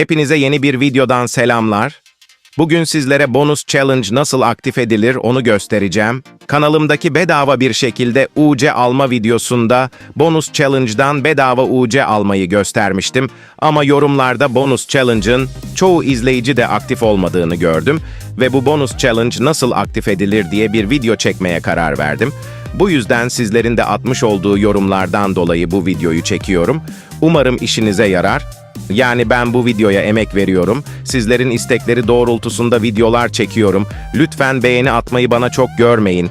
Hepinize yeni bir videodan selamlar. Bugün sizlere bonus challenge nasıl aktif edilir onu göstereceğim. Kanalımdaki bedava bir şekilde UC alma videosunda bonus challenge'dan bedava UC almayı göstermiştim. Ama yorumlarda bonus challenge'ın çoğu izleyici de aktif olmadığını gördüm ve bu bonus challenge nasıl aktif edilir diye bir video çekmeye karar verdim. Bu yüzden sizlerin de atmış olduğu yorumlardan dolayı bu videoyu çekiyorum. Umarım işinize yarar. Yani ben bu videoya emek veriyorum. Sizlerin istekleri doğrultusunda videolar çekiyorum. Lütfen beğeni atmayı bana çok görmeyin.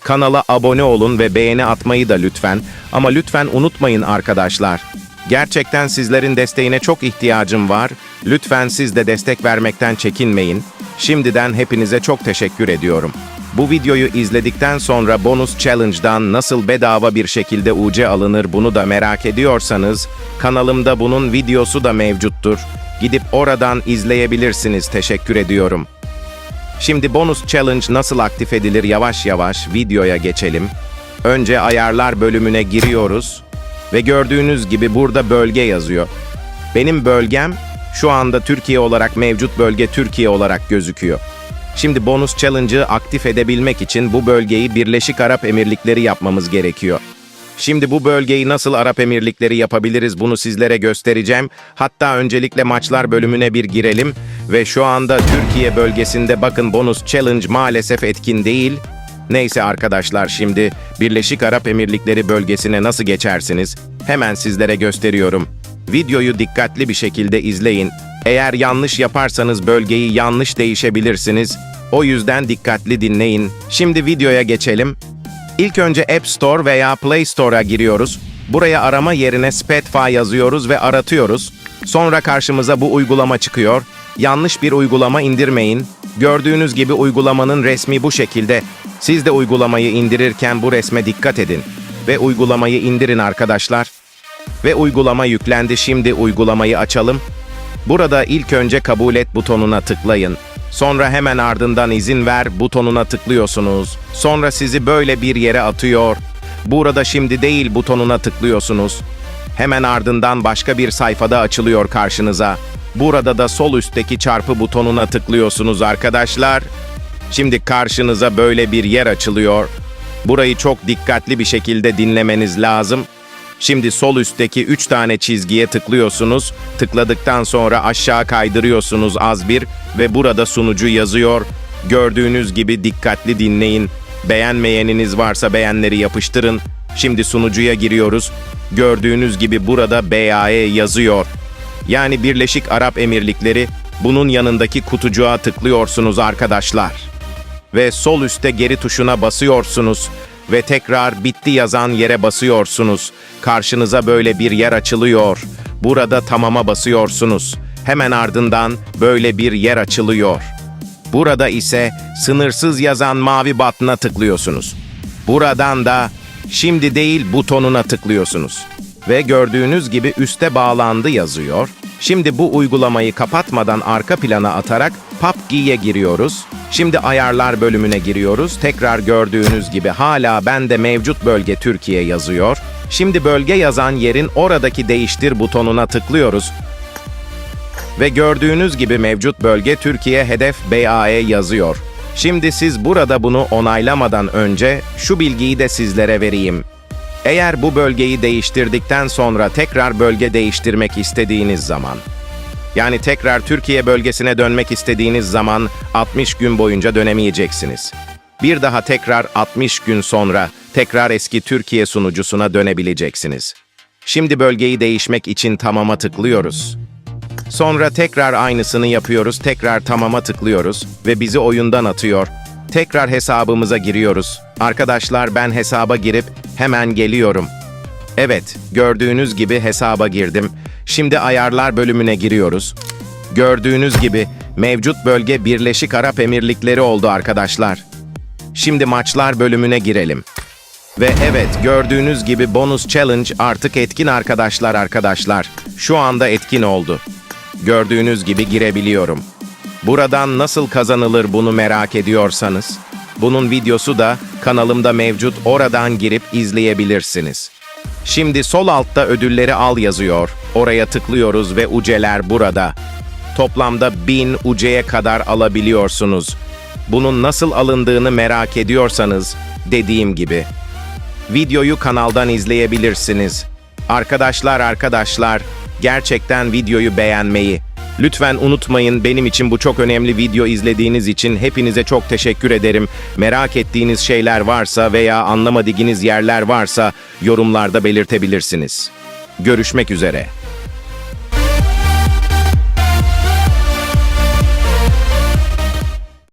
Kanala abone olun ve beğeni atmayı da lütfen. Ama lütfen unutmayın arkadaşlar. Gerçekten sizlerin desteğine çok ihtiyacım var. Lütfen siz de destek vermekten çekinmeyin. Şimdiden hepinize çok teşekkür ediyorum. Bu videoyu izledikten sonra bonus challenge'dan nasıl bedava bir şekilde UC alınır bunu da merak ediyorsanız kanalımda bunun videosu da mevcuttur. Gidip oradan izleyebilirsiniz. Teşekkür ediyorum. Şimdi bonus challenge nasıl aktif edilir yavaş yavaş videoya geçelim. Önce ayarlar bölümüne giriyoruz ve gördüğünüz gibi burada bölge yazıyor. Benim bölgem şu anda Türkiye olarak mevcut bölge Türkiye olarak gözüküyor. Şimdi bonus challenge'ı aktif edebilmek için bu bölgeyi Birleşik Arap Emirlikleri yapmamız gerekiyor. Şimdi bu bölgeyi nasıl Arap Emirlikleri yapabiliriz bunu sizlere göstereceğim. Hatta öncelikle maçlar bölümüne bir girelim ve şu anda Türkiye bölgesinde bakın bonus challenge maalesef etkin değil. Neyse arkadaşlar şimdi Birleşik Arap Emirlikleri bölgesine nasıl geçersiniz? Hemen sizlere gösteriyorum. Videoyu dikkatli bir şekilde izleyin. Eğer yanlış yaparsanız bölgeyi yanlış değişebilirsiniz. O yüzden dikkatli dinleyin. Şimdi videoya geçelim. İlk önce App Store veya Play Store'a giriyoruz. Buraya arama yerine Spotify yazıyoruz ve aratıyoruz. Sonra karşımıza bu uygulama çıkıyor. Yanlış bir uygulama indirmeyin. Gördüğünüz gibi uygulamanın resmi bu şekilde. Siz de uygulamayı indirirken bu resme dikkat edin. Ve uygulamayı indirin arkadaşlar. Ve uygulama yüklendi. Şimdi uygulamayı açalım. Burada ilk önce kabul et butonuna tıklayın. Sonra hemen ardından izin ver butonuna tıklıyorsunuz. Sonra sizi böyle bir yere atıyor. Burada şimdi değil butonuna tıklıyorsunuz. Hemen ardından başka bir sayfada açılıyor karşınıza. Burada da sol üstteki çarpı butonuna tıklıyorsunuz arkadaşlar. Şimdi karşınıza böyle bir yer açılıyor. Burayı çok dikkatli bir şekilde dinlemeniz lazım. Şimdi sol üstteki 3 tane çizgiye tıklıyorsunuz. Tıkladıktan sonra aşağı kaydırıyorsunuz az bir ve burada sunucu yazıyor. Gördüğünüz gibi dikkatli dinleyin. Beğenmeyeniniz varsa beğenleri yapıştırın. Şimdi sunucuya giriyoruz. Gördüğünüz gibi burada BAE yazıyor. Yani Birleşik Arap Emirlikleri bunun yanındaki kutucuğa tıklıyorsunuz arkadaşlar ve sol üstte geri tuşuna basıyorsunuz ve tekrar bitti yazan yere basıyorsunuz. Karşınıza böyle bir yer açılıyor. Burada tamama basıyorsunuz. Hemen ardından böyle bir yer açılıyor. Burada ise sınırsız yazan mavi batına tıklıyorsunuz. Buradan da şimdi değil butonuna tıklıyorsunuz. Ve gördüğünüz gibi üste bağlandı yazıyor. Şimdi bu uygulamayı kapatmadan arka plana atarak PUBG'ye giriyoruz. Şimdi ayarlar bölümüne giriyoruz. Tekrar gördüğünüz gibi hala bende mevcut bölge Türkiye yazıyor. Şimdi bölge yazan yerin oradaki değiştir butonuna tıklıyoruz. Ve gördüğünüz gibi mevcut bölge Türkiye hedef BAE yazıyor. Şimdi siz burada bunu onaylamadan önce şu bilgiyi de sizlere vereyim. Eğer bu bölgeyi değiştirdikten sonra tekrar bölge değiştirmek istediğiniz zaman, yani tekrar Türkiye bölgesine dönmek istediğiniz zaman 60 gün boyunca dönemeyeceksiniz. Bir daha tekrar 60 gün sonra tekrar eski Türkiye sunucusuna dönebileceksiniz. Şimdi bölgeyi değişmek için tamama tıklıyoruz. Sonra tekrar aynısını yapıyoruz, tekrar tamama tıklıyoruz ve bizi oyundan atıyor. Tekrar hesabımıza giriyoruz. Arkadaşlar ben hesaba girip hemen geliyorum. Evet, gördüğünüz gibi hesaba girdim. Şimdi ayarlar bölümüne giriyoruz. Gördüğünüz gibi mevcut bölge Birleşik Arap Emirlikleri oldu arkadaşlar. Şimdi maçlar bölümüne girelim. Ve evet gördüğünüz gibi bonus challenge artık etkin arkadaşlar arkadaşlar. Şu anda etkin oldu. Gördüğünüz gibi girebiliyorum. Buradan nasıl kazanılır bunu merak ediyorsanız, bunun videosu da kanalımda mevcut oradan girip izleyebilirsiniz. Şimdi sol altta ödülleri al yazıyor. Oraya tıklıyoruz ve uceler burada. toplamda 1000 UC'ye kadar alabiliyorsunuz. Bunun nasıl alındığını merak ediyorsanız dediğim gibi videoyu kanaldan izleyebilirsiniz. Arkadaşlar arkadaşlar gerçekten videoyu beğenmeyi lütfen unutmayın. Benim için bu çok önemli video izlediğiniz için hepinize çok teşekkür ederim. Merak ettiğiniz şeyler varsa veya anlamadığınız yerler varsa yorumlarda belirtebilirsiniz. Görüşmek üzere.